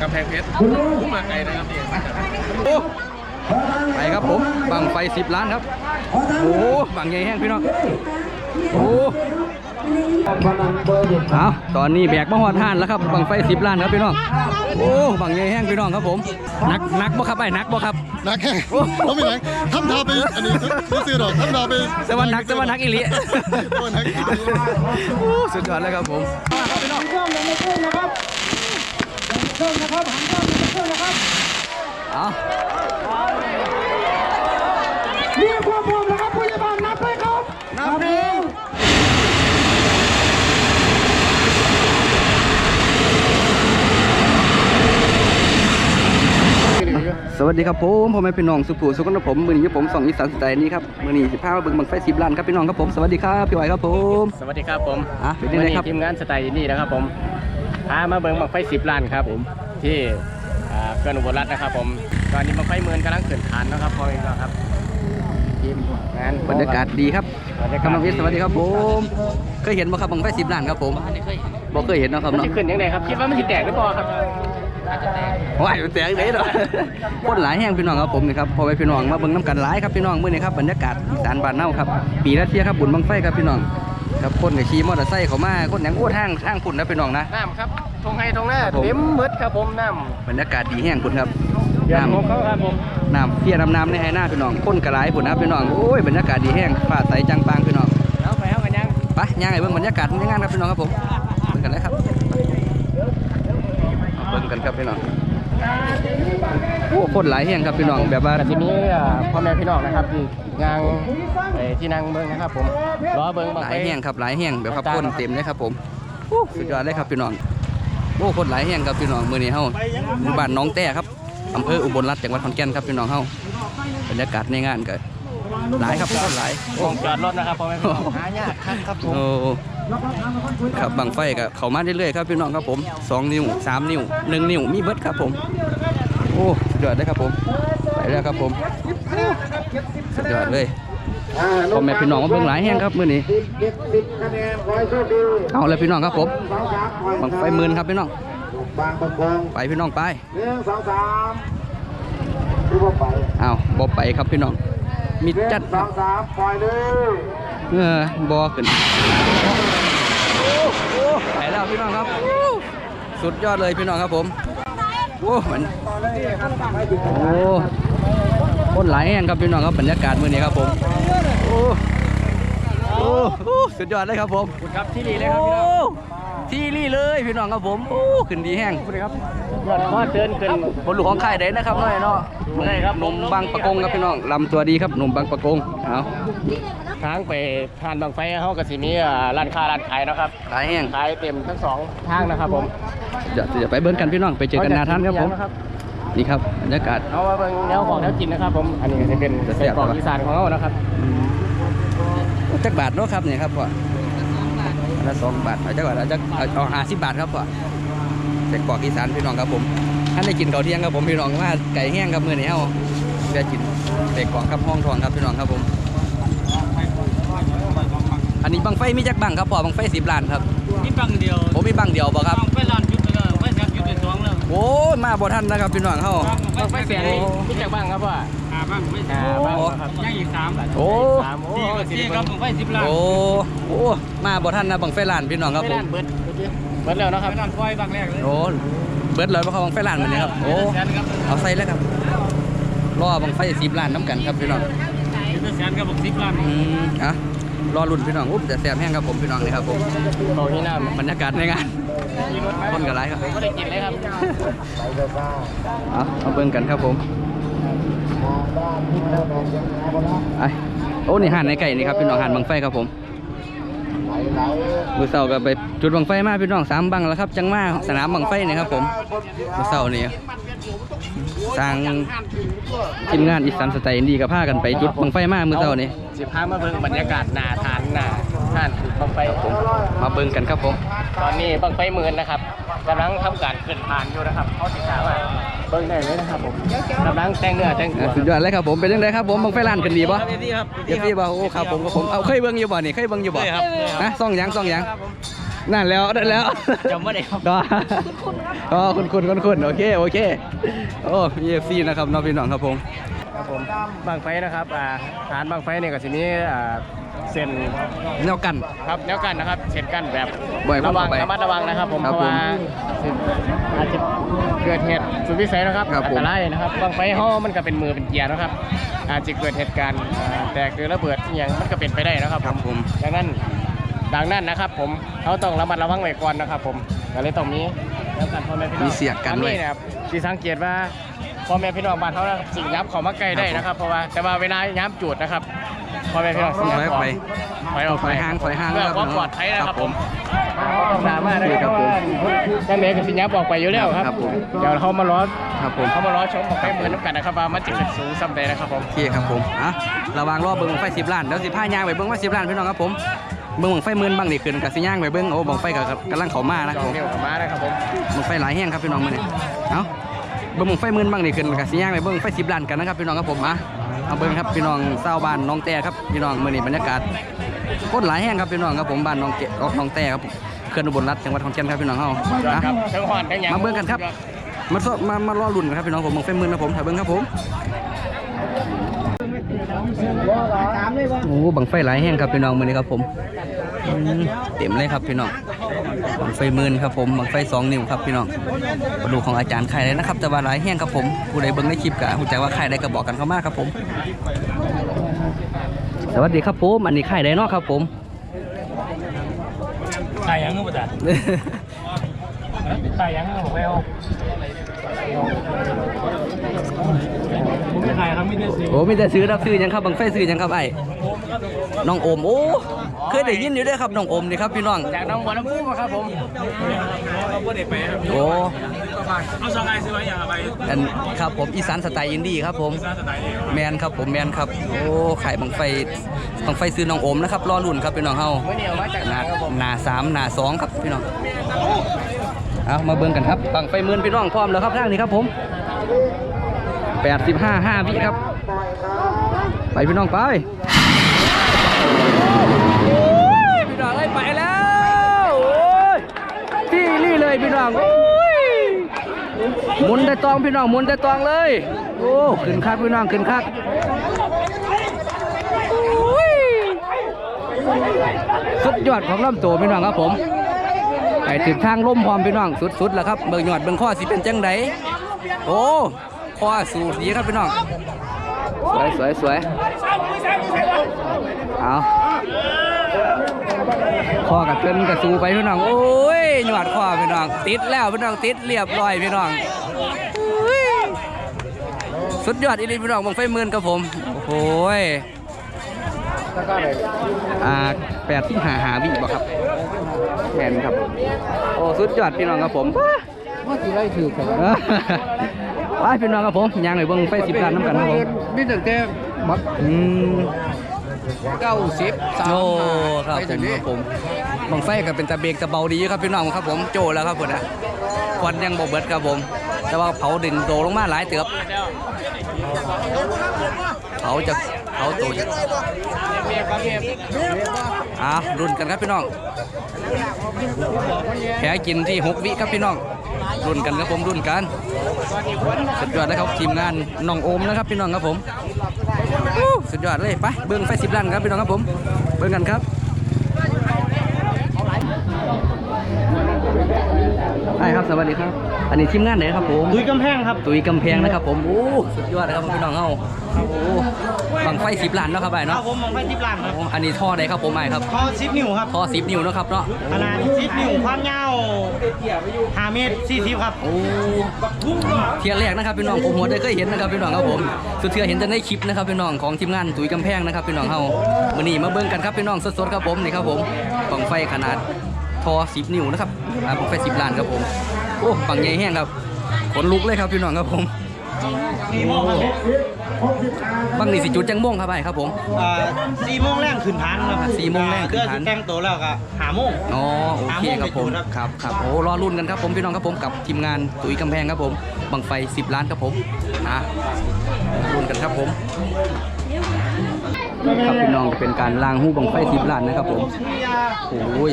กำแพงเพชรมาไกลนะครับนี่โอ้ไปครับผมบังไฟสิบล้านครับ โอ้บังใหญ่แห้งพี่น้อง โอ้เอาตอนนี้แบกมาหอดห่านแล้วครับบังไฟสิบล้านครับพี่น้อง โอ้บังใหญ่แห้งพี่น้องครับผมนักนักบ่ครับไอ้นักบ่ครับ นักแข่งเขาไม่นักทำทาไปอันนี้ซื้อๆหรอกทำทาไปสวัสดีนักสวัสดีนักอีหลีโอ้นักโอ้สุดยอดเลยครับผมเอา เรียกความพร้อมนะครับพยาบาลนับเลยครับนับหนึ่ง สวัสดีครับผมผมเป็นพี่น้องสุภูสุขนผมมือนี้ผมสองอีสานสไตล์นี้ครับมือนี้สิบห้าเบิ่งบังไฟสิบล้านครับพี่น้องครับผมสวัสดีครับพี่ไหวครับผมสวัสดีครับผมอะเป็นยังไงครับวันนี้ทีมงานสไตล์นี่นะครับผมพามาเบิ้งบังไฟสิบล้านครับผมที่อ่าเกินอุบลรัตน์นะครับ ผมตอนนี้บังไฟเมือนกำลังเกิดฐานนะครับพ่อเองครับทีมงานบรรยากาศดีครับบรรยากาศกำลังวิทย์สวัสดีครับผมเคยเห็นบ่ครับบังไฟสิบล้านครับผมบ่เคยเห็นเนาะครับมันเนาะจะขึ้นยังไงครับคิดว่ามันจะแตกหรือเปล่าครับ ว้ายมันแตกเลยเนาะคนหลายแห่งพี่น้องครับผมนี่ครับพอไปพี่น้องมาเบิ่งน้ำกันหลายครับพี่น้องมื้อนี้ครับบรรยากาศอีสานบ้านเฮาครับปีละเที่ยครับบุญบังไฟครับพี่น้องครับคนก็ขี่มอเตอร์ไซค์เข้ามาคนหยังโอ้ทางทางพุ่นนะพี่น้องนะน้ำครับทงให้ทงหน้าครับผมเต็มมืดครับผมน้บรรยากาศดีแห้งพุ่นครับำเดือดน้ำของเขาครับผมน้ำเพียน้ำน้ำในไฮหน้าพี่น้องคนกระไรผุนนะพี่น้องโอ้ยบรรยากาศดีแห้งฟ้าใสจังปางพี่น้องเอาไปเอากันยังไปย่างไอ้เบิ่งบรรยากาศในงานครับพี่น้องครับผมเบิ่งกันเลยครับเอาเบิ่ง กันครับพี่น้องโอ้คนหลายแห้งครับพี่น้องแบบว่าแต่ทีนี้อ่าพ่อแม่พี่น้องนะครับที่งานเอ่อที่นั่งเบิ้งนะครับผมรอเบิ้งบังหลาไฟยแห้งครับหลายแห้งแบบครับคนเต็มเลยครับผมโอ้สุดยอดเลยครับพี่น้องโอ้คนหลายแห้งครับพี่น้องมื้อนี้เฮาหมู่บ้านหน้องแต้ครับอำเภออุบลรัตน์จังหวัดขอนแก่นครับพี่น้องเฮาบรรยากาศในงานก็ หลายครับคนหลายวงจอดรถนะครับพ่อแม่พี่น้องหายากครับครับผมโอ้ครับบังไฟกับเขามาเรื่อยๆครับพี่น้องครับผมสองนิ้วสามนิ้วหนึ่งนิ้วมีเบิดครับผม โอ้สุดยอดเลยครับผมไปแล้วครับผมสุดยอดเลยพ่อแม่พี่น้องมาเบิ่งหลายแห้งครับมื้อนี้เด็กสิบคะแนนขอให้โชคดีเอาเลยพี่น้องครับผมสองสามปล่อยบังไฟหมื่นครับพี่น้องบางประกงไปพี่น้องไปหนึ่งสองสามดูว่าไปอ้าวบ่ไปครับพี่น้อง มีหนึ่งจัดสองสามปล่อยเลยเออบ่ขึ้นไปแล้วพี่น้องครับ สุดยอดเลยพี่น้องครับผมโอ้มันโอ้คนหลายแห่งครับพี่น้องครับบรรยากาศมื้อนี้ครับผมโอ้โอ้โอ้สุดยอดเลยครับผมครับที่ดีเลยครับพี่น้องโอ้ ที่นี่เลยพี่น้องครับผมโอ้ขึ้นดีแห้งครับยอดข้อเตือนขึ้นบนหลวงของค่ายใดนะครับน้อยเนาะได้ครับหนุ่มบางประกงครับพี่น้องลำตัวดีครับหนุ่มบางประกงเอาทางไปทานบางไฟเขากับสีมีอ่าร้านค้าร้านขายนะครับหลายแห้งขายเต็มทั้งสองทางนะครับผมจะจะไปเบิ้งกันพี่น้องไปเจอกันหนาท่านครับผมนะครับนี่ครับบรรยากาศเอามาเบิ่งแนวของแนวกินนะครับผมอันนี้ก็จะเป็นจะแซ่ไส้บกรอกครับอีสานของเรานะครับจักบาทเนาะครับเนี่ยครับพ่ออัน ละสองบาทเอาจักบาทเอาจักเอาเอาห้าสิบบาทครับพ่อเด็กกอกอีสานพี่น้องครับผมท่านได้กินข้าวเที่ยงครับผมพี่น้องว่าไก่แห้งครับมื้อนี้เฮาได้กินเด็กกอกครับห้องทองครับพี่น้องครับผม อันนี้บังไฟมีจักบังครับพ่อบังไฟสิบล้านครับ มีบังเดียวผมมีบังเดียวบ่ครับ บังไฟลาน องแล้วโอ้ยมาบ่ทันนะครับพี่น้องเฮาบางไฟแสนนี่รู้จักบ้างครับว่าหาบ้างไม่อ่าใช่บ้างนะครับยังอีกสามโอ้สามโอ้สี่กับสี่ครับบังไฟสิบล้านโอ้โอ้มาบ่ทันนะบังไฟล้านพี่น้องครับไม่ผด้ามนเบิดเบิดแล้วนะครับไฟลานไฟบางแรกเลยโอ้เบิดเลยบ่ครับบังไฟล้านมื้อนี้ครับโอ้แสนครับเอาใส่แล้วครับรอบังไฟสิบล้านน้ำกันครับพี่น้องเป็นแสนกับบังสิบล้านอืมอะรอรุ่นพี่น้องอุ๊บจะแซ่บแห้งครับผมพี่น้องนี่ครับผมโตที่น้ำบรรยากาศในงาน คนกับไรครับไม่ได้กินเลยครับเอาเอาเบิ่งกันครับผมไอโอ้นี่ห่านในไก่นี่ครับพี่น้องห่านบังไฟครับผมมือเสาก็ไปจุดบังไฟมาพี่น้องสามบังแล้วครับ จังมาสนามบังไฟนี่ครับผมมือเสานี่สร้างทีมงานอีสานสไตล์อินดีกับผ้ากันไปจุดบังไฟมามือเสานี่สิพามาเบิ่งบรรยากาศหนาทานหนาทานบางไฟมาเบิ่งกันครับผม ตอนนี้บางไฟหมื่นนะครับกำลังทำการขึ้นผ่านอยู่นะครับเขาสิขาว่าเบิ่งได้เลยนะครับผมกำลังแต่งเนื้อแต่งตัอะวสุดยอดเลยครับผมเป็นยังไงครับผมบังไฟล้านกันดีป่ะเอฟซีครับเอฟซีบ่โอ้ครับผมครับผมเอาเคยเบิ่งอยู่บ่นี่เคยเบิ่งอยู่บ่เคยครับเคยครับนะซ่องหยังซ่องหยังนั่นแล้วนั่นแล้วจำไม่ได้ครับก็อ๋อคุณคุณคุณคุณโอเคโอเคโอ้ EFC นะครับน้องพี่น้องครับผมครับผมบางไฟนะครับอ่าฐานบางไฟเนี่ยก็สิมีอ่า เส้นแนวกัน ครับแล้วกันนะครับเส้นกันแบบบ่อยระวังเข้าไประมัดระวังนะครับ ผมครับเพราะว่าสิอาจจะเกิดเหตุสุดวิสัยนะครับครับอัผม นตรายนะครับบางไฟห่อมันก็เป็นมือเป็นเกียร์นะครับ อาจจะเกิดเหตุการณ์อ่าแตกหรือระเบิดอหย่างมันก็เป็นไปได้นะครับครับผม ดังนั้นดังนั้นนะครับ ผมเขาต้องระมัดระวังไว้ก่อนนะครับ ผมก็เลยต้องมีแล้วกันพ่อแม่พี่น้องมีเสียกกันอัไว้นะครับที่สังเกตว่า พ่อแม่พี่น้องบ้านเขานะสิ่งยับเขามาใกล้ได้นะครับ เพราะว่าแต่ว่าเวลาย้ำจุดนะครับ พ่อแม่พี่น้องต้องถอยออกไปถอยออกไปถอยห่างถอยห่างเพื่อครับความปลอดภัยนะคครัรับบผผมมสามารถนะคครัรับบผมจังเด็กกับสิยับออกไปอยู่แล้วครับ ครับผม เดี๋ยวเขามาล้อครับผมเขามาล้อชมบอกไปเหมือนน้ำกันนะครับว่ามันจะเป็นสูงซ้ำใดนะครับผมโอเคครับผมอะระวังรอบเบิ้งบังไฟสิบล้านเดี๋ยวสิพายางไปเบิ้งว่าสิบล้านพี่น้องครับผมเบิ้งบังไฟหมื่นบังนี่ขึ้นกับสิย่างไปเบิ้งโอ้บังไฟกับกำลังเขามานะจคอรับงเดียวกับม้านะครับผมบังไฟหลายแห้งครับพี่น้องมื้อนี้เอ้าเบิ้งบังไฟหมื่นบังนี่ขึ้นกับสิย่างไปเบิ้งไฟสิบล้านกันนะครับพี่น้องครับผมอะ เอาเบิ้งครับพี่น้องเศร้าวบ้านน้องแต่ครับพี่น้องมื้อนี้บรรยากาศโคตรหลายแห้งครับพี่น้องครับผมบ้านน้องเกน้องแต่ครับเขื่อนอุบลรัฐจังหวัดขอนแก่นครับพี่น้องเฮายอดนะครับทั้งหอนทั้งหยังมาเบิ่งกันครับมาสมามารอลุ่นกันครับพี่น้องผมบังไฟหมื่นครับผมถ่ายเบิ้งครับผมโอ้บังไฟหลายแห้งครับพี่น้องมื้อนี้ครับผมอืม เต็มเลยครับพี่น้องบังไฟหมื่นครับผมบังไฟสองนิ้วครับพี่น้องมาดูของอาจารย์ไข่เลยนะครับแต่ว่าหลายแห้งครับผมผู้ใดเบิ่งในคลิปกะผู้ใจว่าไข่ได้ก็บอกกันเข้ามาครับผม สวัสดีครับผมอันนี้ไข่ได้เนาะครับผมถ่ายยังงูปะจ๊ะถ่ายยังงูไม่เอาผม ไม่ถ่ายครับไม่ได้สิโอ้มีแต่ซื้อรับซื้อหยังครับบังไฟซื้อหยังครับไอ้น้องโอมโอ้เคยได้ยินอยู่เด้วยครับน้องโอมนี่ครับพี่น้องจากน้องบัวลำพูครับผมเขาไม่ได้ไปครับโอ้เอาสองไอ้ซื้อไว้อย่างไรอันครับผมอีสานสไตล์อินดี้ครับผมซ่าสไตล์เองแมนครับผมแมนครับโอ้ไข่บังไฟบังไฟซื้อน้องโอมนะครับรอรุ่นครับพี่น้องเฮาเมื่อนี้เอามาจากหไหนนาครับผมหนาสามหนาสองครับพี่น้องเอามาเบิ่งกันครับบังไฟหมื่นพี่น้องพร้อมแล้วครับทางนี้ครับผม แปดสิบห้าห้าวิครับ ไปพี่น้องไปพี่น้องเอ้ยไปแล้วที่นี่เลยพี่น้องมุนได้ตองพี่น้องมุนได้ตองเลย โอ้ขึ้นคักพี่น้องขึ้นคักสุดยอดของลำตัวพี่น้องครับผมไปถึงทางล่มพร้อมพี่น้องสุดๆแล้วครับเบิ่งยอดเบิ่งข้อสิเป็นจังไดโอ้ ข้อสูสีครับพี่น้อง สวยสวยสวยเอาคอกับเกินกับสูไปพี่น้อง โอ้ยหยอดคอพี่น้อง ติดแล้วพี่น้องติดเรียบร้อยพี่น้อง สุดยอดอีลีพี่น้องบังไฟหมื่นครับผม โอ้ยอ่าแปดที่หาหาวิบ่ครับแมนครับ โอ้ สุดยอดพี่น้องครับผมว้าว่าสิไล่ถือกัน ไปพี่น้องครับผมยางหน่อยเบิ่งไฟสิบล้านน้ำกันครับผมมีตั้งแต่บักอืมเก้าสิบสามโอ้ครับไปผจากมนี้ครับผมบังไฟก็เป็นตะเบกตะเบาดีครับพี่น้องครับผมโจแล้วครับผมนะควันยังบ่เบิดครับผม แต่ว่าเผาดินโตลงมาหลายเตือบเผาจะเผาโตจะอะรุ่นกันครับพี่น้องแพ้กินที่หกวิครับพี่น้อง รุ่นกันครับผมรุ่นกันสุดยอดเลยครับทีมงานน้องโอมนะครับพี่น้องครับผมอู้สุดยอดเลยไปเบิ้งไฟสิบล้านครับพี่น้องครับผมเบิ้งกันครับใช่ครับสวัสดีครับ อันนี้ทีมงานไหนครับผม ตุยกำแพงครับ ตุยกำแพงนะครับผมโอ้สุดยอดนะครับพี่น้องเฮาโอ้ บังไฟสิบล้านเนาะครับไอ้ครัเนาะบผมมองไปสิบล้านครับโอ้อันนี้ท่อใดครับผมไอ้ครับพอสิบนิ้วครับท่อสิบนิ้วเนาะครับเนาะขนาดสิบนิ้วความยาวห้าเมตรสี่สิบครับ โอ้เทียร์แรกนะครับพี่น้องผมหัวได้เคยเห็นนะครับพี่น้องครับผมสุดเทียเห็นแต่ในคลิปนะครับพี่น้องของทีมงานตุยกำแพงนะครับพี่น้องเฮามื้อนี้มาเบิ่งกันครับพี่น้องสดๆครับผมนี่ครับผมบังไฟขนาดท่อสิบนิ้วนะครับอ่าบังไฟสิบล้านครับผมโอ้บังใหญ่แห้งครับขนลุกเลยครับพี่น้องครับผม บางนี่สิจุดจังม่วงครับไอ้ครับผม อ่าสี่โมงแรงขึ้นฐานครับสี่โมงแรงขึ้นฐานเพื่อสิแต่งตัวแล้วก็หาโมง อ๋อโอเคครับผมหาโมงไปจุดครับครับครับโอ้รอรุ่นกันครับผมพี่น้องครับผมกับทีมงานตุ๋ยกำแพงครับผมบังไฟ 10 ล้านครับผมอะรุ่นกันครับผม ครับพี่น้องจะเป็นการล้างหูบังไฟสิบล้านนะครับผมโอ้ย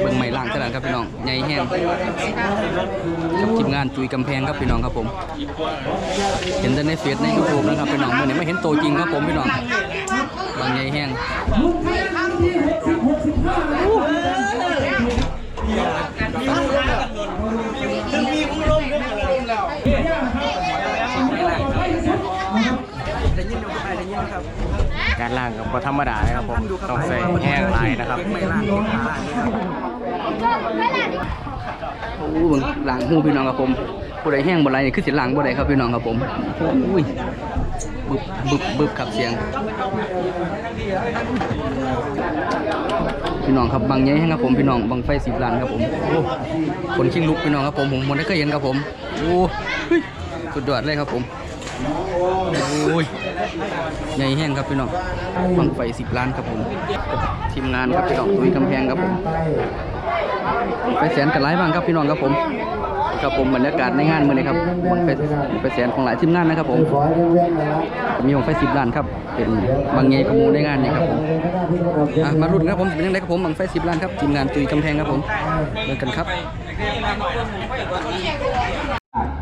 เบิ่งใหม่ล้างขนาดครับพี่น้องใหญ่แห้งกับทีมงานจุยกำแพงครับพี่น้องครับผม เห็นแต่ในเฟซในยูทูบนะครับพี่น้องเมื่อนี้ไม่เห็นตัวจริงครับผมพี่น้องบางใหญ่แห้ง การล่างกับธรรมดาครับผมต้องใส่แห้งหลายนะครับโอ้เบิ่งล้างหูพี่น้องครับผมผู้ใดแห้งบ่ไรนี่คือสิล้างบ่ได้ครับพี่น้องครับผมอุ้ยบึบบึบบึบครับเสียง พี่น้องครับบางใหญ่แห้งครับผมพี่น้องบางไฟสิบล้านครับผมโอ้คนชิงลุกพี่น้องครับผมผมมันได้เคยเห็นครับผมโอ้ยสุดยอดเลยครับผม โอ้ยใหญ่แห้งครับพี่น้องบางไฟสิบล้านครับผม ทีมงานครับพี่น้องตุยกำแพงครับผมไปแสนกันหลายบ้างครับพี่น้องครับผมครับผมบรรยากาศในงานมือนี้ครับมันไปไปแสนของหลายทีมงานนะครับผมมีของไฟสิบล้านครับเป็นบางเงยกระมูในงานนี้ครับผมมารุ่นครับผมเป็นยังไงครับผมบางไฟสิบล้านครับทีมงานตุยกำแพงครับผมเดินกันครับ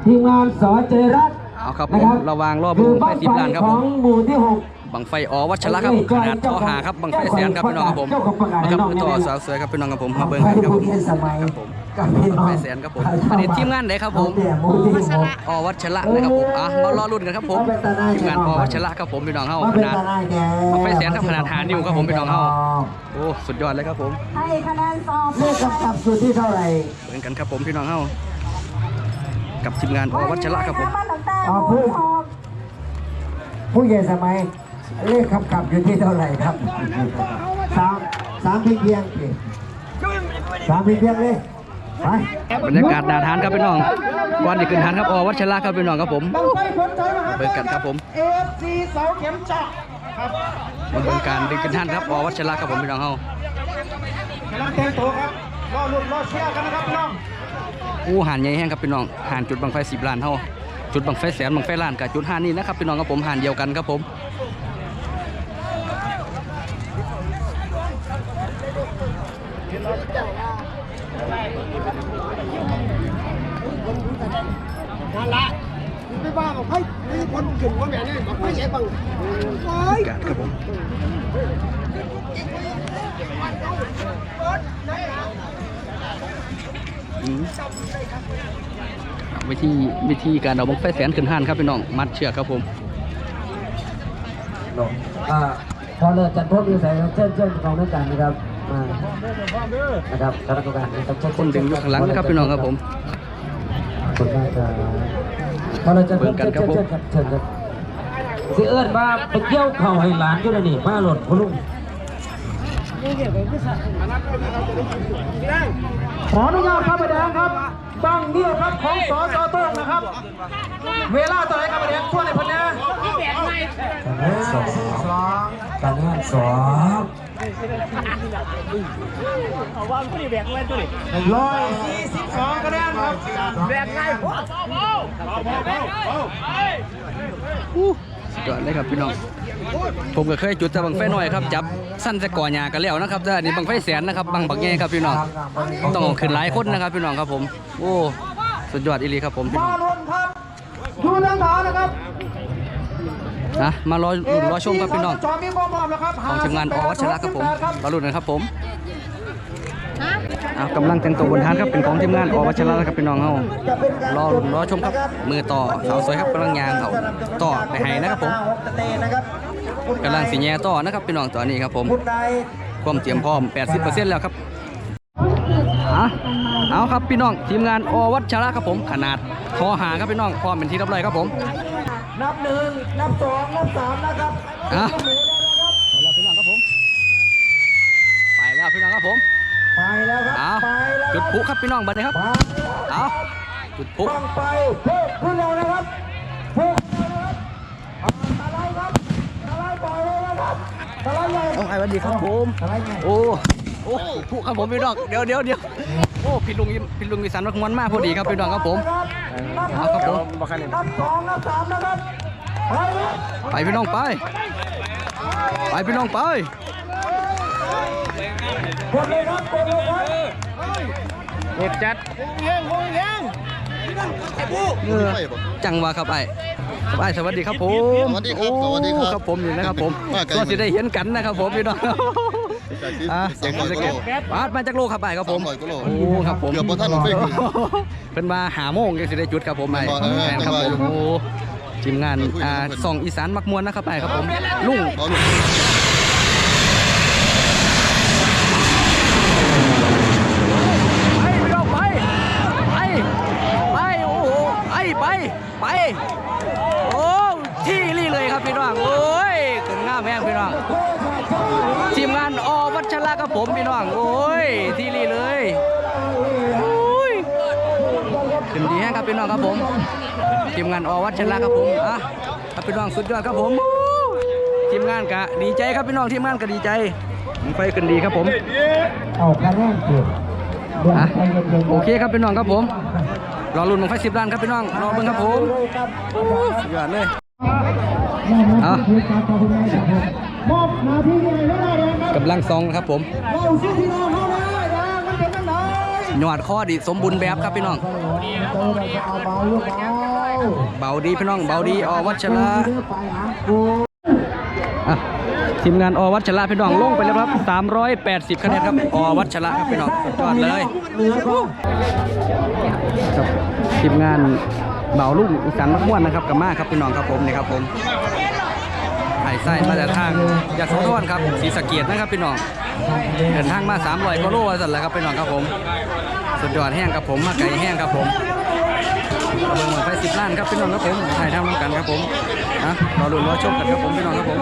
ทีมงานสอเจรัต เอาครับผนะมครับระวางรอบคือบังไฟบั้งสิบไฟล้านครับขผองมหมู่ที่หกบังไฟอ๋อวัชระครับขนาดท่อหาครับบังไฟแสนครับพี่น้องครับผมมาครับต่อสาวสวยครับพี่น้องครับผมมาเบิ่งกันครับผมสมัยครับผมกับพี่น้องไฟแสนครับผมอันนี้ทีมงานไหนครับผมเนี่ยหมู่ที่หกอวัชระนะครับผมอะมารอรุ่นกันครับผมทีมงานอวัชระครับผมพี่น้องเฮามาขเป็นนาดตาหน้าแกบั้งไฟแสนครับขนาดหานิ้วครับผมพี่น้องเฮาโอ้สุดยอดเลยครับผมให้คะแนนสอบเลขกำกับสุดที่เท่าไหร่เหมือนกันครับผมพี่น้องเฮา กับทีมงานอวัชระครับผมมาตั้งแต่อ๋อหผู้มู่หกผู้ใหญ่สมัยเลขกำกับอยู่ที่เท่าไหร่ครับสามสามเพียงเพียงสิสามเพียงเพียงเลยไปบรรยากาศนาทานครับพี่น้องก่อนจะขึ้นทานครับอวัชระครับพี่น้องครับผมบังไฟผลใจมหาเบิ่งกันครับผมเอฟซีเสาเข็มเจาะครับมาเบิ่งการดึงขึ้นทานครับอวัชระครับผมพี่น้องเฮากำลังเตรียมตัวครับรอลุ้นรอเชียร์กันนะครับพี่น้อง อู้หานใหญ่แห้งครับพี่น้องหานจุดบังไฟ10ล้านเฮาจุดบังไฟแสนบังไฟล้านกับจุดห้านี่นะครับพี่น้องครับผมหานเดียวกันครับผมไม่บ้าบอกให้มีคนกึ่งว่าแบบนี้บอกไม่ใช่บังโอ้ยครับผม วิธีวิธีการเอาบังไฟแสนขึ้นห้านครับพี่น้องมัดเชือกครับผมอ่าพอเลิกจัดพบอยู่ใส่เชิญเชิญของนักการนะครับมานะครับคณะกรรมการนะครับเชิญคนดึงอยู่ข้างหลังนะครับพี่น้องครับผมขอบคุณมากครับพอเราจะพบเบิ่งกันเชิญครับเชิญผมครับเชิญครับสิเอิ้นมาไปเกี่ยวเข่าให้หลานอยู่นะนี่มาหลดพลุง ขออนุญาตครับประแดงครับบังเดียวครับของสอสอโต้งนะครับ เวลาต่อไหนครับประแดงช่วยในอยพันนะสองสองการงานสองร้อยสี่สิบสองคะแนนครับแบกไงสุดยอดเลยครับพี่น้อง ผมก็เคยจุดแต่บังไฟน้อยครับจับสั้นสะก่อหญ้ากันแล้วนะครับแต่อันนี้บังไฟแสนนะครับบังบักแง่ครับพี่น้องต้องเอาขึ้นหลายคนนะครับพี่น้องครับผม โอ้สุดยอดอีหลีครับผมพี่น้มาองลุ้นครับดูทางฐานนะครับนะมารอลุ้นรอชมครับพี่น้องจอมีความพร้อมแล้วครับของทีมงานอวัชระครับผมรอลุ้นกันครับผม อ่ากำลังแต่งตัวบนทานครับเป็นของทีมงานอวัชระครับพี่น้องเฮารอลุ้นรอชมครับ มือต่อสาวสวยครับกำลังยางเขาต่อไปให้นะครับผมเตะนะครับกำลังสีแย่ต่อนะครับพี่น้องตอนนี้ครับผมคุณใดความเตรียมพร้อม 80%แล้วครับอะเอาครับพี่น้องทีมงานอวัชระครับผม ขนาดทอหาครับพี่น้องพร้อมเป็นที่เรียบร้อยครับผม นับหนึ่งนับสองนับสามนะครับอะไปแล้วพี่น้องครับผมไปแล้วพี่น้องครับผม ไปแล้วครับเอาไปแล้วจุดพลุครับพี่น้องบัดนี้ครับไปเอาจุดพลุต้องไปเพิ่มขึ้นเร็วนะครับเพิ่มขึ้นเร็วนะครับเอาตะไลครับตะไลปล่อยเลยนะครับตะไลใหญ่เอาไอ้บัดนี้ครับผมตะไลใหญ่โอ้โอ้พลุครับผมพี่น้องเดี๋ยวเดี๋ยวเดี๋ยวโอ้พี่ลุงพี่ลุงวิสันวัฒนมันมากพอดีครับพี่น้องครับผมนับเอาครับผมบักคันนี่นับสองนับสามนะครับไปพี่น้องไป ไปพี่น้องไป กดเลยครับกดเลยครับกดจัดเออจังวะครับไอ้ครับไอ้สวัสดีครับผมสวัสดีครับสวัสดีครับครับผมนี่นะครับผมมาไกลก็สิได้เห็นกันนะครับผมพี่น้องจากร้อยจะกิเก็บโลบาสมาจากโลครับไอ้ครับผมโลโอ้ครับผมเกือบบ่ทันนเป็นมาหาโมงยังสิได้จุดครับผมไอ้ครับผมโอ้ทีมงานอ่าส่องอีสานมักมวนนะครับไอ้ครับผมลุง องครับผมทีมงานอวัชระครับผมอะครับพี่น้องสุดยอดครับผมทีมงานกะดีใจครับพี่น้องทีมงานก็ดีใจไฟขึ้นดีครับผมเอาคะแนนเก็บเดี๋ยวอะใจเย็นๆโอเคครับพี่น้องครับผมรอลุ้นของไฟสิบล้านครับพี่น้องรอเบิ่งครับผมสุดยอดเลยเอามอบหน้าที่ให้ได้เลยครับกำลังซองครับผม หยอดข้อดีสมบูรณ์แบบครับพี่น้อง เบาดีพี่น้องเบาดีอวัชระทีมงานอวัชระพี่น้องลงไปแล้วครับ 380คะแนนครับอวัชระครับพี่น้องสุดยอดเลยครับทีมงานเบาลูกอีสานมักม่วนนะครับกับมาครับพี่น้องครับผมนี่ครับผม ไผ่ไส้มาจากทางยาโสธรครับศรีสะเกียดนะครับพี่น้องเดินทางมา300กิโลสั่นแหละครับพี่น้องครับผมสุดยอดแห้งครับผมมาไก่แห้งครับผมเอาเบิ่งหมือนไฟสิบล้านครับพี่น้องครับผมถ่ายทำร่วมกันครับผมนะรอดูรอชมกันครับผมพี่น้องครับผม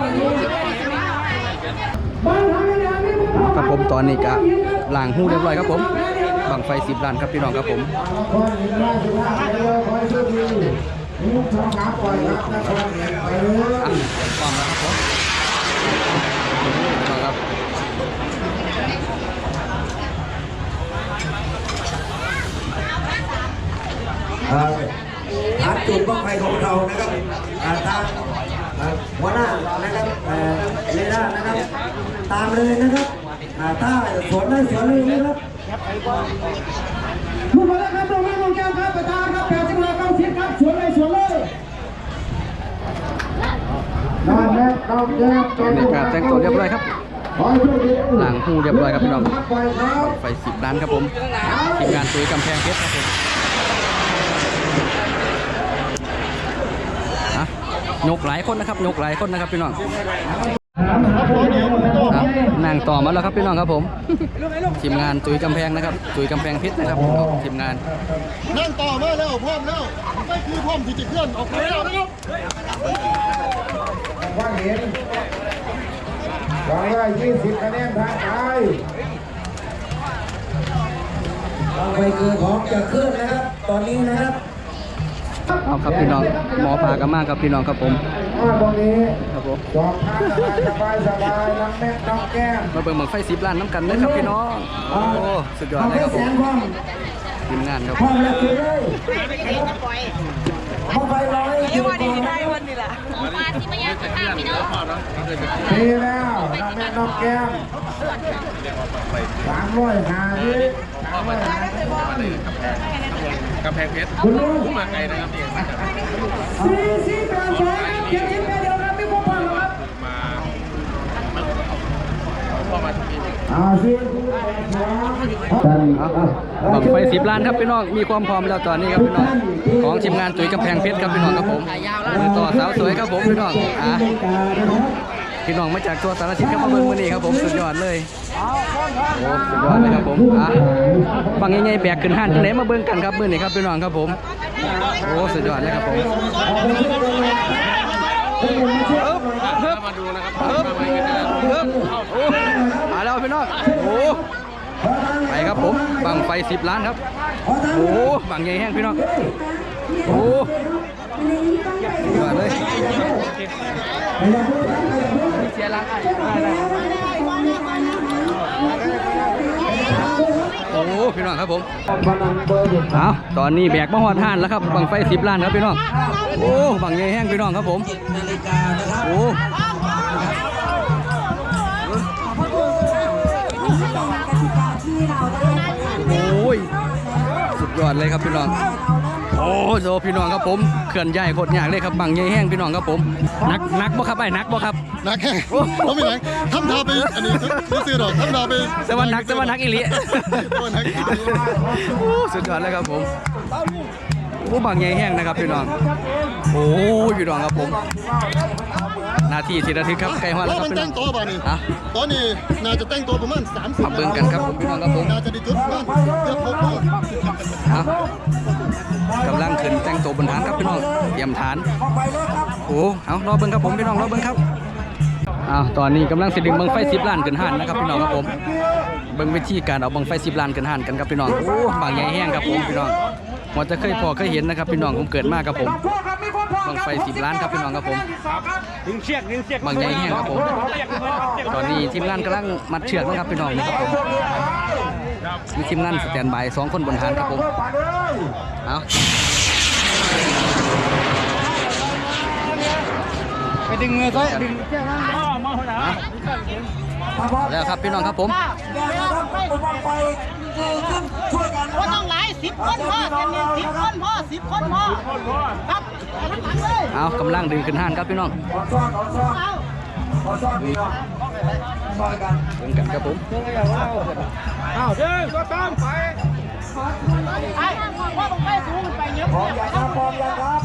ครับผมตอนนี้ก็ล้างหู้เรียบร้อยครับผมบังไฟสิบล้านครับพี่น้องครับผม คนหญิงได้สุภาพเดียวคอยช่วยดีลูกทองน้ำปล่อยครับนครเห็ไปเลยป้อมแล้วครับผมเอาครับฐานจุดบ้างไฟของเรานะครับอ่าทางอ่าหัวหน้านะครับเอ่อเรดานะครับ ตามเลยนะครับอ่าถ้าสวนได้สวนเลยนะครับลูกมาแล้วครับลูกแม่ลงแก้วครับประธานครับแปดสิบห้าเก้าสิบครับสวนเลย สวนเลยนั่นแหละเราแก้วบรแต่งตัวเรียบร้อยครับหลังหูเรียบร้อยครับพี่น้องไฟสิบล้านครับผมทีมงานตุยกำแพงเพชรครับผมอะยกหลายคนนะครับยกหลายคนนะครับพี่น้องนั่งต่อมาแล้วครับพี่น้องครับผมทีมงานตุยกำแพงนะครับตุยกำแพงพชรนะครับทีมงานนั่งต่อมาแล้วพร้อมแล้วไม่คือพร้อมที่จะเคลื่อนออกไปแล้วนะครับ ว่าเห็นสองร้อยยี่สิบคะแนนทางไปบ้างไฟคือของจะเคลื่อนนะครับ ตอนนี้นะครับเอาครับพี่น้องหมอปลากระมากครับพี่น้องครับผมอ่าตรงนี้ครับผมจอมพาสบายสบายน้ำแม่น้ำแก้มมาเบิ่งบังไฟสิบล้านน้ำกันเลยครับพี่น้องโอ้สุดยอดเอาเลยแค่ครับผแสมนพร้อมทีมงานครับพร้อมแล้วคือเลย พอไฟร้อยคือก่อนมาที่มายาข้างพี่น้องดีแล้วน้ำแม่น้ำแก้มสามร้อยห้าสิบสามร้อยห้าสิบกำแพงเพชรคุณลุงมาไกลนะครับนี่สี่สี่แปดสองครับเจ็ดสิบแปดเดียวครับไม่พอพันหรอกครับ พ่อมาทุกที อ่าสี่แปดสอง บังไฟสิบล้านครับพี่น้อง มีความพร้อมแล้วตอนนี้ครับพี่น้อง ของทีมงานตุ๋ยกำแพงเพชรครับพี่น้องครับผมมือต่อสาวสวยครับผมพี่น้องอะพี่น้องมาจากตัวสารทิศครับมาเบิ่งมือนี้ครับผมสุดยอดเลยโอ้สุดยอดเลยครับผมอะบังใหญ่ๆแบกขึ้นห้านจังไหนมาเบิ่งกันครับมือนี้ครับพี่น้องครับผมโอ้สุดยอดเลยครับผมเมาดูนะครับเอิบเอิบโอ้มาแล้วพี่น้องโอ้ไปครับผมบังไฟสิบล้านครับโอ้บังใหญ่แห้งพี่น้องโอ้มาเลยเสียหลังไอ้ได้ได้โอ้พี่น้องครับผมพนันเบอร์เด็ดเอาตอนนี้แบกมาหอดห้านแล้วครับบังไฟสิบล้านครับพี่น้องโอ้บังใหญ่แห้งพี่น้องครับผมโอ้ อดเลยครับพี่น้อง โอ้โหพี่น้องครับผมเขื่อนใหญ่โคตรใหญ่เลยครับบังใหญ่แห้งพี่น้องครับผมนักนักบ่ครับไอ้นักบ่ครับนักแข่งเขาไม่นักทำทาไปอันนี้ไม่ซื้อดอกทำทาไปแต่ว่านักแต่ว่านักอีหลีแต่ว่านักโอ้สุดยอดเลยครับผมโอ้บางใหญ่แห้งนะครับพี่น้องโอ้ยพี่น้องครับผม นาทีสินาทีครับใกล้ฮอดแล้วว่าครับมันพี่น้แต่องงตัวป่ะนี่อะตอนนี้น่าจะแต่งตัวประมาณ30มาเบิ่งกันครับผมพี่น้องครับผมน่าจะได้จุดประมาณเกือบ6โมงเอากำลังขึ้นแต่งตัวบนฐานครับพี่น้องเตรียมฐานโอ้เอารอเบิ่งครับผมพี่น้องรอเบิ่งครับอ้าวตอนนี้กำลังสิดึงบังไฟสิบล้านขึ้นหันนะครับพี่น้องครับผมเบิ่งวิธีการเอาบังไฟสิบล้านขึ้นหันกันครับพี่น้องโอ้บางใหญ่แห้งครับผมพี่น้องมันจะเคยพอเคยเห็นนะครับพี่น้องผมเกิดมาครับผม บังไฟสิบล้านครับพี่น้องครับผมดึงเชือกดึงเชือกบางใหญ่แห้งครับผมตอนนี้ทีมงานกำลังมัดเชือกนะครับพี่น้องนี่ครับผมมีทีมงานสแตนบายสองคนบนฐานครับผมเอาไปดึงเงยซ้ายดึงเชือกมาหัวหน้า แล้วครับพี่น้องครับผมว่าต้องหลายสิบคนพ่อกันเนี่ยสิบคนพ่อสิบคนพ่อครับไปทั้งหลังเลยเอากำลังดึงขึ้นห้านครับพี่น้องเอาดึงกันครับผมไอ้ว่าต้องไปสูงไปเยอะพร้อมเยยังครับพร้อมยังครับ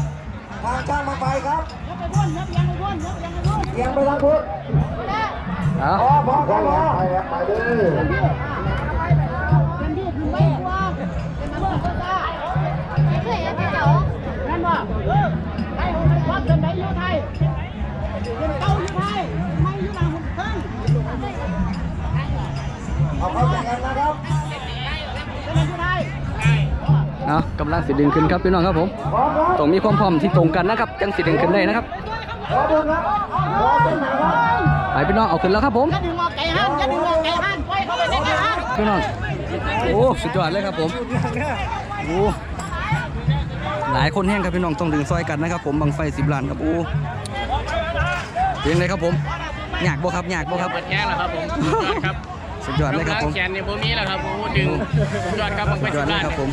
ทางช่างมาไปครับไปบ้วนเยอะยังไปบ้วนเยอะยังไปบ้วนเอียงไปทางพุทธ เอาพอพอพอไปเด้อเป็นที่ถึงไม่ว่าเป็นมาเพื่อจ้าเครับไอ้วัดเป็นไหนอยู่ไทยเด้อยู่ไทยไม่อยู่นางหุ่นเอาเข้าใจกันนะครับเอากำลังสิดึงขึ้นครับพี่น้องครับผมต้องมีความพร้อมที่ตรงกันนะครับ จังสิดึงขึ้นได้นะครับ พร้อมครับพร้อมเป็นไหนครับไปพี่น้องเอาขึ้นแล้วครับผมจะดึงออกไก่ห้านจะดึงออกไก่ห้านปล่อยเข้าไปในไก่ห้านพี่น้องโอ้สุดยอดเลยครับผมโอ้หลายคนแห้งครับพี่น้องต้องดึงซอยกันนะครับผมบังไฟสิบล้านครับโอ้เพียงไรครับผมอยากบ่ครับอยากบ่ครับเปิดแข้งแล้วครับผมสุดยอดครับสุดยอดเลยครับผมกำงแขนนี่ผมมีแล้วครับโอ้ดึงสุดยอดครับบังไฟสุดยสิอดบเลยล้านครับผม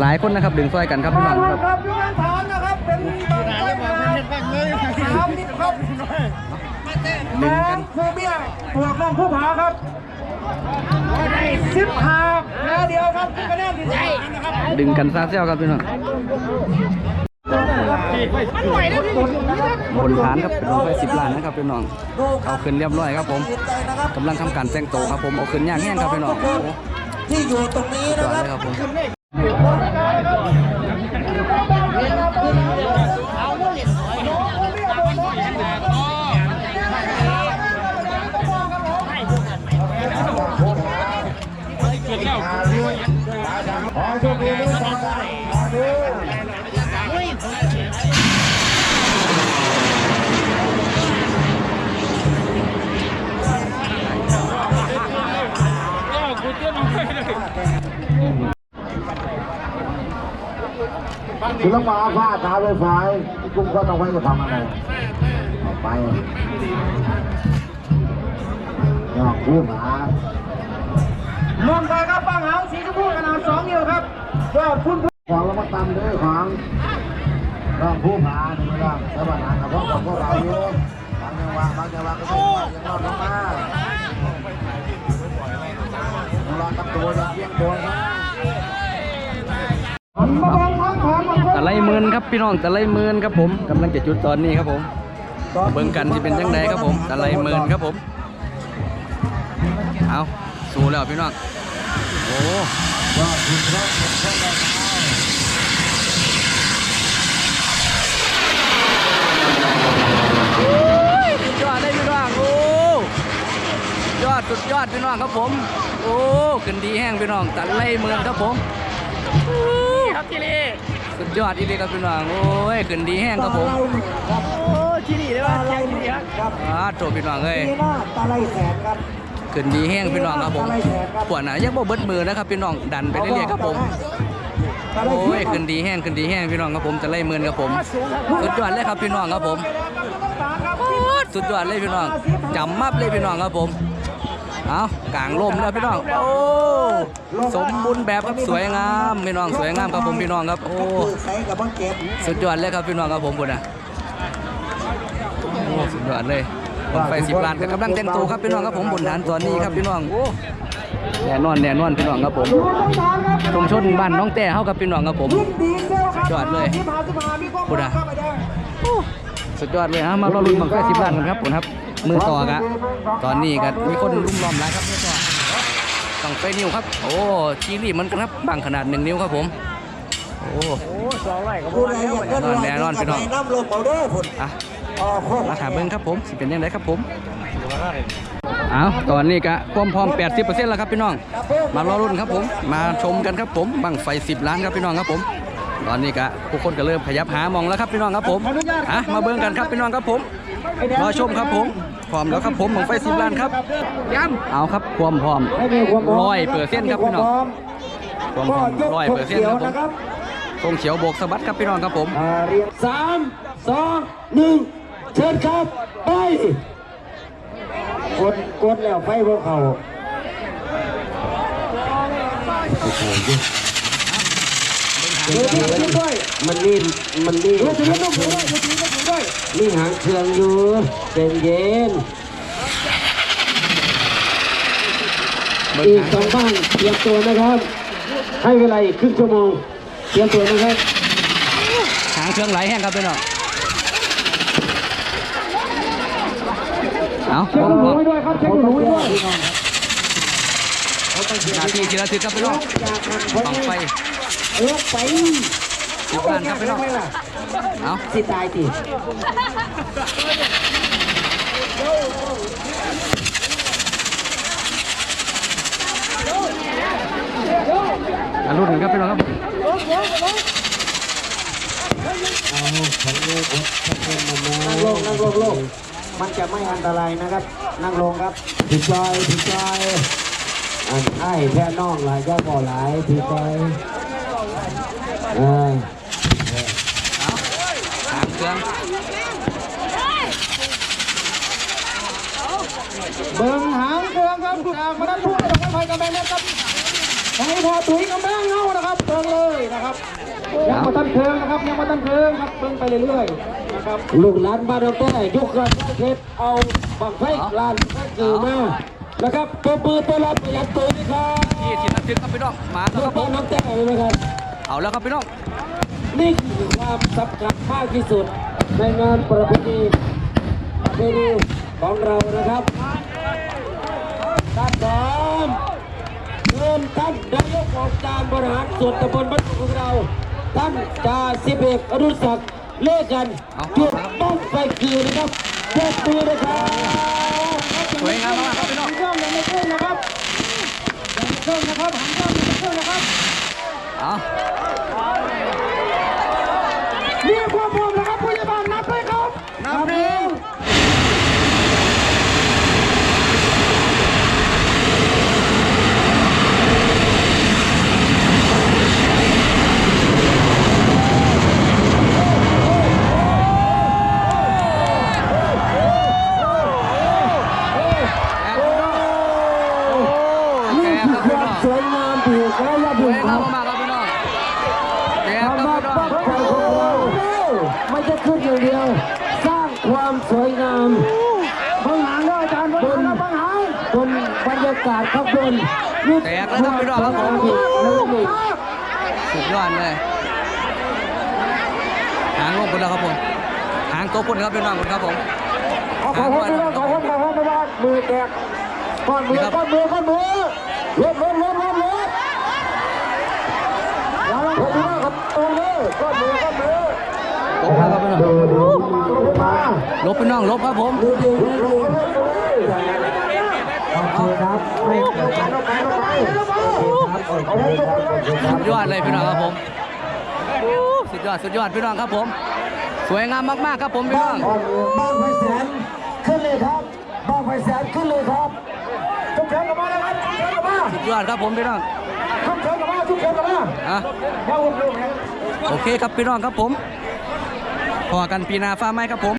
หลายคนนะครับดึงซอยกันครับพี่น้องครับครับอยู่กันฐานนะครับเป็นสามนิดครับ ดึงกันครูเบี้ยบวกน้องผู้ผาครับสิบหาแพ้เดียวครับคะแนนที่สามนะครับดึงกันซาเซลครับพี่น้องมันไหวแล้วพี่บนฐานครับเป็นบังไฟสิบล้านนะครับพี่น้อง เอาขึ้นเรียบร้อยครับผมกำลังทำการแต่งโตวครับผม เอาขึ้นยากแห้งครับพี่น้องโอ้ที่อยู่ตรงนี้สุดนะยอดครับ ศิลปะผ้าตาไฟฟ้าที่กลุ่มก็ต้องไว้ก็ทำอะไรออกไปยอกคู่หมาลงไปครับปังหางสีชมพูขนาดสองนิ้วครับยอดคุณของแล้วก็ตำด้วยของรองผู้หมานี่ไม่ต้องแล้วปัญหากับพวกกับพวกเราอยู่บางจังหวะบางจังหวะก็ต้องยังรอดลงมายังรอดตับตัวยังเพียงตัวนะตะ ไลหมื่นครับพี่น้องตะไลหมื่นครับผมกำลังจะจุดตอนนี้ครับผมเบิ่งกันที่เป็นยังไงครับผมตะไลหมื่นครับผมเอาสู้แล้วพี่น้องโอ้สุดยอดเลยพี่น้องโอ้ยอดสุดยอดพี่น้องครับผม โอ้ขึ้นดีแห้งพี่น้องตะไลหมื่นครับผมครับที่นี่ สุดยอดอีเลยครับพี่น้องโอ้ยขึ้นดีแห้งครับผมโอ้ที่นี่เลยว่าแข้งที่นี่ครับครับอ่าโจพี่น้องเอ้ยปีหน้าตะไลแสนครับขึ้นดีแห้งพี่น้องครับผมปวดนะยังบ่เบิดมือนะครับพี่น้องดันไปเรื่อยๆครับผมโอ้ยขึ้นดีแห้งขึ้นดีแห้งพี่น้องครับผมจะไล่มือครับผมสุดยอดเลยครับพี่น้องครับผมสุดยอดเลยพี่น้องจำมับเลยพี่น้องครับผม เอากลางลมแล้วพี่น้อง โอ้ สมบูรณ์แบบครับสวยงามพี่น้องสวยงามครับผมพี่น้องครับ โอ้ สุดยอดเลยครับพี่น้องครับผมบุญนะโอ้สุดยอดเลยบังไฟสิบล้านกับกำลังแต่งตัวครับพี่น้องครับผมบุญฐานตอนนี้ครับพี่น้องโอ้แน่นอนแน่นอนพี่น้องครับผมชมชนบ้านน้องแต่เฮากับพี่น้องครับผมสุดยอดเลยที่ผ่านที่มามีความบุญนะครับไอ้แดงสุดยอดเลยฮะมารอลุ้นบังไฟสิบล้านกันครับผมครับ มือต่อกะตอนนี้ก็มีคนรุมล้อมหลายครับมือต่อบังไฟนิ้วครับ โอ้ชีรีมือนกันครับบางขนาดหนึ่งนิ้วครับผม โอ้ผู้อยากเกินร้อยแน่นอนพี่น้องไปน้ำลมเอาเด้อพุ่นอะอ๋อโคตราคาเบิ้งครับผมสิเป็นยังไงครับผมเอาตอนนี้ก็พร้อมพร้อม80%แล้วครับพี่น้อง มารอรุ่นครับผม มาชมกันครับผม บังไฟ10ล้านครับพี่น้องครับผม ตอนนี้ก็ผู้คนก็เริ่มขยับหามองแล้วครับพี่น้องครับผมอะมาเบิ้งกันครับพี่น้องครับผม รอชมครับผม พร้อมแล้วครับผมบังไฟ10ล้านครับย้ำเอาครับความพร้อมให้มีความพร้อมร้อยเปอร์เซ็นต์ครับพี่น้องความพร้อมความพร้อมก็ยกร้อยธเปองร์เซ็นเขีต์ยวครับผมนะครับธงเขียวโบกสะบัดครับพี่น้องครับผมอ่าเรียงสามสองหนึ่งเชิญครับไปกดกดแล้วไฟพวกเขาโอ้โหเดี๋ยวเดี๋ยวด้วยมันนี่มันนี่เดี๋ยวจะเล่นต้องถือด้วยเดี๋ยวจะเล่นต้องถือด้วยนี่หางเครื่องอยู่เย็นเย็นอีกสองบ้านเตรียมตัวนะครับ ให้เวลาอีกครึ่งชั่วโมงเตรียมตัวนะครับหางเครื่องไหลแห้งครับพี่น้องเอาเช็คร้อมหพนูร้อมไว้ด้วยครับเช็คหนูไว้ด้วยนาทีทีละทีครับพี่น้องบังไฟ เออไปสิบล้านครับพี่น้องไม่ล่ะเอาสิตายติอะรุ่นกันครับพี่น้องครับนั่งลงนั่งลงลงมันจะไม่อันตรายนะครับ นั่งลงครับผิดใจผิดใจอันไอ้แพ้น้องหลายเจ้าบ่อหลายผิดใจ เออหางเครื่องเบิ่งหางเครื่องครับจากมาด้านทุ่งจากไฟกำแพงนะครับให้พอถุยกำแพงเงานะครับเบิ่งเลยนะครับยังมาตั้นเครื่องนะครับยังมาตั้นเครื่องครับเบิ่งไปเรื่อยๆนะครับลูกหลานบ้านเราแต้ยกกระเพชรเอาบังไฟลานคือมานะครับปรบมือต้อนรับประหยัดตัวนะครับทีทีละทีครับพี่น้องมาแล้วเพื่อครับผบ้านมน้องแต้เลยนะครับ เอาแล้วครับพี่น้องนี่คือความสำคัญมากที่สุดในงานประเพณีประเพณีของเรานะครับท่านสามเริ่มท่านนายกองค์การบริหารส่วนตำบลบ้านของเรา ท่านจ่าสิบเอกอนุศักดิ์เลิกกันจุดบ้องไฟคือนะครับยกมือนะครับสวยงามมากครับพี่น้องเครื่องยังไม่ขึ้นนะครับยังไม่ขึ้นนะครับหางเครื่องยังไม่ขึ้นนะครับ เอา เรียกความพร้อมนะครับพยาบาลนับเลยครับนับหนึ่ง แกครับพี่น้อง สวยงามดีครับและ ส ดี วย ค งา รั ม บ มากๆครับพี่น้องแกครับ คำว่า พี่น้อง ปักใจของเราไม่จะขึ้นอย่างเดียว สร้างความสวยงาม บังหางด้วยอาจารย์บังหางนะบังหาง บนบรรยากาศข้างบนนี่แตกแล้วครับพี่น้องครับผมนี่สุดยอดเลยหางลงบนแล้วครับผมหางโต๊ะบนครับพี่น้องครับผมเอาขอพบไม่ได้ขอพบขอพบไม่ได้มือแตกก้อนมือก้อนมือก้อนมือลบลบลบลบลบอย่าลงผมไม่ได้ครับตรงนี้ก้อนมือก้อนมือลบครับพี่น้องดูดูดูมาลบพี่น้องลบครับผมดูดูดูโอ เคครับไม่เกิดการไปไปเอาไว้ก่อนสุดยอดเลยพี่น้องครับผมโอ้สุดยอดสุดยอดพี่น้องครับผม สวยงามมากๆครับผมพี่น้องบ้างไฟแสนขึ้นเลยครับบ้างไฟแสนขึ้นเลยครับทุกสุดยอดครับผมพี่น้องทุกเชิญกับมาทุกเชิญกับมาอะเดี๋ยวผมดูนะโอเคครับพี่น้องครับผมพอกันปีหนาฟ้าไหมครับผม